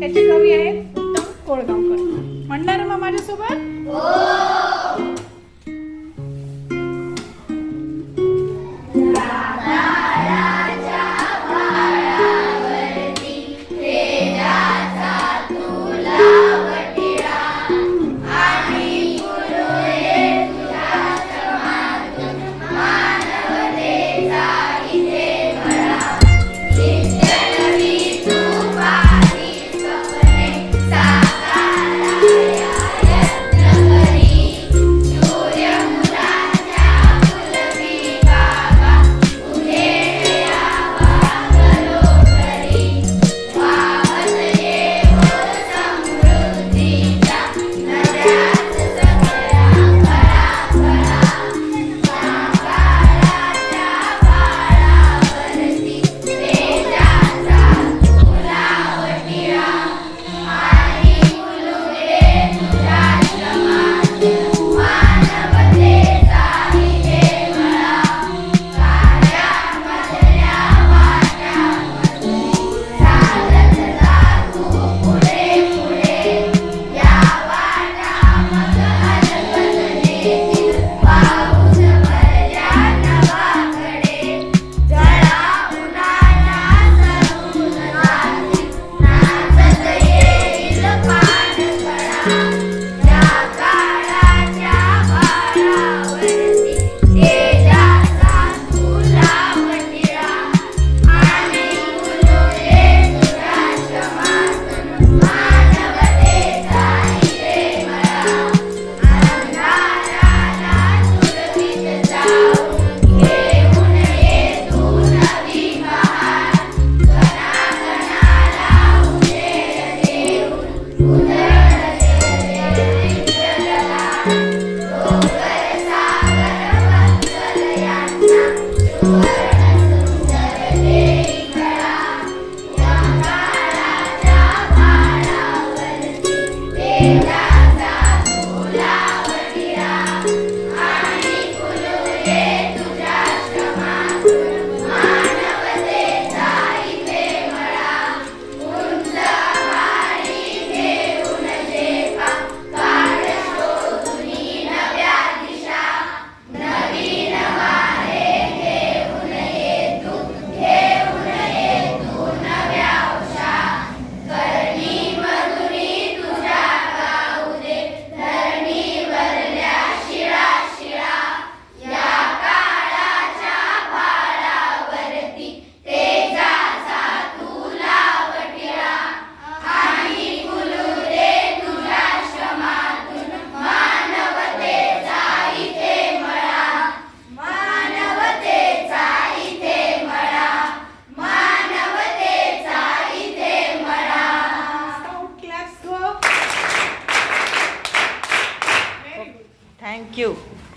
त्याची कवी आहे उत्तम कोळगावकर. म्हणणार मग माझ्यासोबत? हो. Thank you.